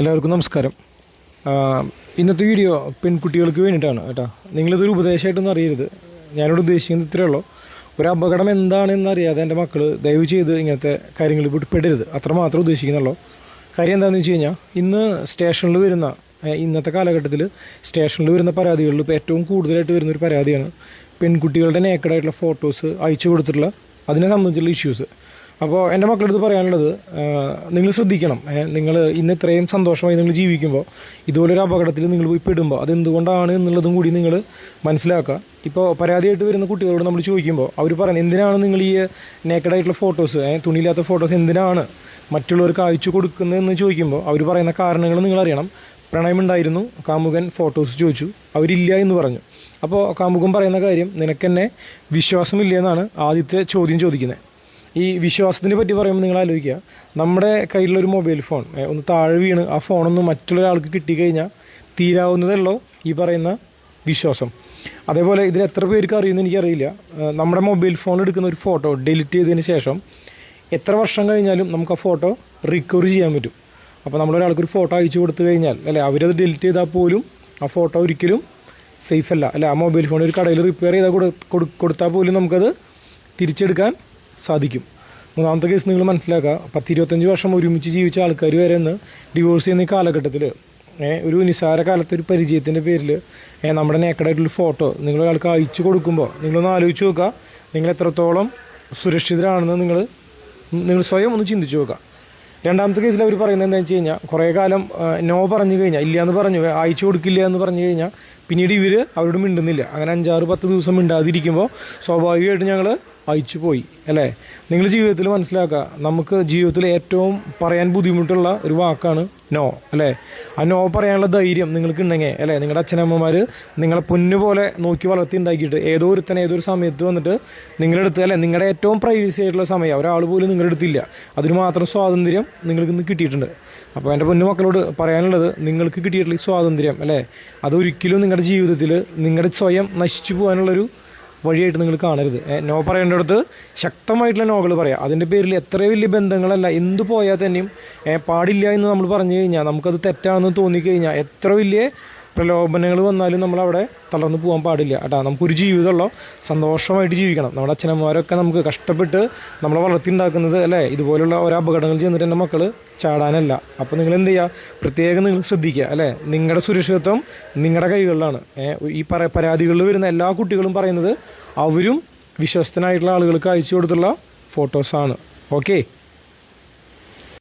എല്ലാവർക്കും നമസ്കാരം. ഇന്നത്തെ വീഡിയോ പെൺകുട്ടികൾക്ക് വേണ്ടിയിട്ടാണ് കേട്ടോ. നിങ്ങളിതൊരു ഉപദേശമായിട്ടൊന്നും അറിയരുത്. ഞാനിവിടെ ഉദ്ദേശിക്കുന്നത് ഇത്രയേ ഉള്ളൂ. ഒരു അപകടം എന്താണെന്ന് അറിയാതെ എന്റെ മക്കൾ ദയവ് ചെയ്ത് ഇങ്ങനത്തെ കാര്യങ്ങളിൽ പെടരുത് അത്രമാത്രം ഉദ്ദേശിക്കുന്നുള്ളൂ. കാര്യം എന്താണെന്ന് വെച്ച് കഴിഞ്ഞാൽ ഇന്ന് സ്റ്റേഷനിൽ വരുന്ന ഇന്നത്തെ കാലഘട്ടത്തിൽ സ്റ്റേഷനിൽ വരുന്ന പരാതികളിൽ ഇപ്പോൾ ഏറ്റവും കൂടുതലായിട്ട് വരുന്ന ഒരു പരാതിയാണ് പെൺകുട്ടികളുടെ നേക്കഡായിട്ടുള്ള ഫോട്ടോസ് അയച്ചു കൊടുത്തിട്ടുള്ള അതിനെ സംബന്ധിച്ചുള്ള ഇഷ്യൂസ് അപ്പോൾ എന്റെ മക്കളടുത്ത് പറയാനുള്ളത് നിങ്ങൾ ശ്രദ്ധിക്കണം. നിങ്ങൾ ഇന്ന് ഇത്രയും സന്തോഷമായി നിങ്ങൾ ജീവിക്കുമ്പോൾ ഇതുപോലൊരു അപകടത്തിൽ നിങ്ങൾ പോയി പെടുമ്പോൾ അതെന്തുകൊണ്ടാണ് എന്നുള്ളതും കൂടി നിങ്ങൾ മനസ്സിലാക്കുക. ഇപ്പോൾ പരാതിയായിട്ട് വരുന്ന കുട്ടികളോട് നമ്മൾ ചോദിക്കുമ്പോൾ അവർ പറയുന്നത് എന്തിനാണ് നിങ്ങൾ ഈ നേക്കഡായിട്ടുള്ള ഫോട്ടോസ് തുണിയില്ലാത്ത ഫോട്ടോസ് എന്തിനാണ് മറ്റുള്ളവർക്ക് അയച്ചു കൊടുക്കുന്നതെന്ന് ചോദിക്കുമ്പോൾ അവർ പറയുന്ന കാരണങ്ങൾ നിങ്ങൾ അറിയണം. പ്രണയമുണ്ടായിരുന്നു കാമുകൻ ഫോട്ടോസ് ചോദിച്ചു അവരില്ല എന്ന് പറഞ്ഞു. അപ്പോൾ കാമുകൻ പറയുന്ന കാര്യം നിനക്കെന്നെ വിശ്വാസമില്ല എന്നാണ് ആദ്യത്തെ ചോദ്യം ചോദിക്കുന്നത്. ഈ വിശ്വാസത്തിനെ പറ്റി പറയുമ്പോൾ നിങ്ങൾ ആലോചിക്കുക. നമ്മുടെ കയ്യിലുള്ള ഒരു മൊബൈൽ ഫോൺ ഒന്ന് താഴെ വീണ് ആ ഫോണൊന്ന് മറ്റുള്ളൊരാൾക്ക് കിട്ടിക്കഴിഞ്ഞാൽ തീരാവുന്നതല്ലോ ഈ പറയുന്ന വിശ്വാസം. അതേപോലെ ഇതിൽ എത്ര പേർക്ക് അറിയുമെന്ന് എനിക്കറിയില്ല. നമ്മുടെ മൊബൈൽ ഫോൺ എടുക്കുന്ന ഒരു ഫോട്ടോ ഡിലീറ്റ് ചെയ്തതിന് ശേഷം എത്ര വർഷം കഴിഞ്ഞാലും നമുക്ക് ആ ഫോട്ടോ റിക്കവർ ചെയ്യാൻ പറ്റും. അപ്പോൾ നമ്മളൊരാൾക്ക് ഒരു ഫോട്ടോ അയച്ചു കൊടുത്തു കഴിഞ്ഞാൽ അല്ലെ അവരത് ഡിലീറ്റ് ചെയ്താൽ പോലും ആ ഫോട്ടോ ഒരിക്കലും സേഫ് അല്ല അല്ലെ ആ മൊബൈൽ ഫോൺ ഒരു കടയിൽ റിപ്പയർ ചെയ്താൽ കൊടു- കൊടു- കൊടുത്താൽ പോലും നമുക്കത് തിരിച്ചെടുക്കാൻ സാധിക്കും. മൂന്നാമത്തെ കേസ് നിങ്ങൾ മനസ്സിലാക്കുക. പത്ത് ഇരുപത്തഞ്ച് വർഷം ഒരുമിച്ച് ജീവിച്ച ആൾക്കാർ വരെ ഇന്ന് ഡിവോഴ്സ് ചെയ്യുന്ന ഈ കാലഘട്ടത്തിൽ ഒരു നിസാര കാലത്തെ ഒരു പരിചയത്തിന്റെ പേരിൽ നമ്മുടെ നേക്കഡായിട്ടുള്ള ഫോട്ടോ നിങ്ങൾ ഒരാൾക്ക് അയച്ചു കൊടുക്കുമ്പോൾ നിങ്ങളൊന്ന് ആലോചിച്ച് നോക്കുക. നിങ്ങൾ എത്രത്തോളം സുരക്ഷിതരാണെന്ന് നിങ്ങൾ നിങ്ങൾ സ്വയം ഒന്ന് ചിന്തിച്ച് നോക്കുക. രണ്ടാമത്തെ കേസിൽ അവർ പറയുന്നത് എന്താണെന്ന് വെച്ച് കഴിഞ്ഞാൽ കുറേ കാലം നോ പറഞ്ഞു കഴിഞ്ഞാൽ ഇല്ല എന്ന് പറഞ്ഞു അയച്ചു കൊടുക്കില്ല എന്ന് പറഞ്ഞു കഴിഞ്ഞാൽ പിന്നീട് ഇവർ അവരോട് മിണ്ടുന്നില്ല. അങ്ങനെ അഞ്ചാറ് പത്ത് ദിവസം മിണ്ടാതിരിക്കുമ്പോൾ സ്വാഭാവികമായിട്ട് ഞങ്ങൾ അയച്ചു പോയി അല്ലേ? നിങ്ങൾ ജീവിതത്തിൽ മനസ്സിലാക്കുക നമുക്ക് ജീവിതത്തിൽ ഏറ്റവും പറയാൻ ബുദ്ധിമുട്ടുള്ള ഒരു വാക്കാണ് നോ അല്ലേ? ആ നോ പറയാനുള്ള ധൈര്യം നിങ്ങൾക്ക് ഉണ്ടെങ്കിൽ അല്ലേ? നിങ്ങളുടെ അച്ഛനമ്മമാർ നിങ്ങളെ പൊന്നു പോലെ നോക്കി വളർത്തി ഉണ്ടാക്കിയിട്ട് ഏതോ ഒരുത്തൻ ഏതൊരു സമയത്ത് വന്നിട്ട് നിങ്ങളുടെ അടുത്ത് അല്ലേ? നിങ്ങളുടെ ഏറ്റവും പ്രൈവസി ആയിട്ടുള്ള സമയം ഒരാൾ പോലും നിങ്ങളുടെ അടുത്തില്ല അതിന് മാത്രം സ്വാതന്ത്ര്യം നിങ്ങൾക്ക് ഇന്ന് കിട്ടിയിട്ടുണ്ട്. അപ്പോൾ എന്റെ പൊന്നു മക്കളോട് പറയാനുള്ളത് നിങ്ങൾക്ക് കിട്ടിയിട്ടുള്ള ഈ സ്വാതന്ത്ര്യം അല്ലേ? അതൊരിക്കലും നിങ്ങളുടെ ജീവിതത്തിൽ നിങ്ങളുടെ സ്വയം നശിച്ചു പോകാനുള്ളൊരു വഴിയായിട്ട് നിങ്ങൾ കാണരുത്. നോ പറയേണ്ടടുത്ത് ശക്തമായിട്ടുള്ള നോകൾ പറയാം. അതിന്റെ പേരിൽ എത്ര വലിയ ബന്ധങ്ങളല്ല. എന്ത് പോയാൽ തന്നെയും പാടില്ല എന്ന് നമ്മൾ പറഞ്ഞു കഴിഞ്ഞാൽ നമുക്കത് തെറ്റാണെന്ന് തോന്നിക്കഴിഞ്ഞാൽ എത്ര വലിയ പ്രലോഭനങ്ങൾ വന്നാലും നമ്മളവിടെ തളർന്നു പോകാൻ പാടില്ല. കേട്ടോ നമുക്കൊരു ജീവിതമുള്ള സന്തോഷമായിട്ട് ജീവിക്കണം. നമ്മുടെ അച്ഛനമ്മമാരൊക്കെ നമുക്ക് കഷ്ടപ്പെട്ട് നമ്മളെ വളർത്തിണ്ടാക്കുന്നത് അല്ലേ? ഇതുപോലുള്ള ഓരോ അപകടങ്ങൾ ചെന്നിട്ട് എന്റെ മക്കൾ ചാടാനല്ല. അപ്പോൾ നിങ്ങൾ എന്ത് ചെയ്യുക പ്രത്യേകം നിങ്ങൾ ശ്രദ്ധിക്കുക അല്ലേ? നിങ്ങളുടെ സുരക്ഷിതത്വം നിങ്ങളുടെ കൈകളിലാണ്. ഈ പറ പരാതികളിൽ വരുന്ന എല്ലാ കുട്ടികളും പറയുന്നത് അവരും വിശ്വസ്തനായിട്ടുള്ള ആളുകൾക്ക് അയച്ചു കൊടുത്തുള്ള ഫോട്ടോസാണ്. ഓക്കെ?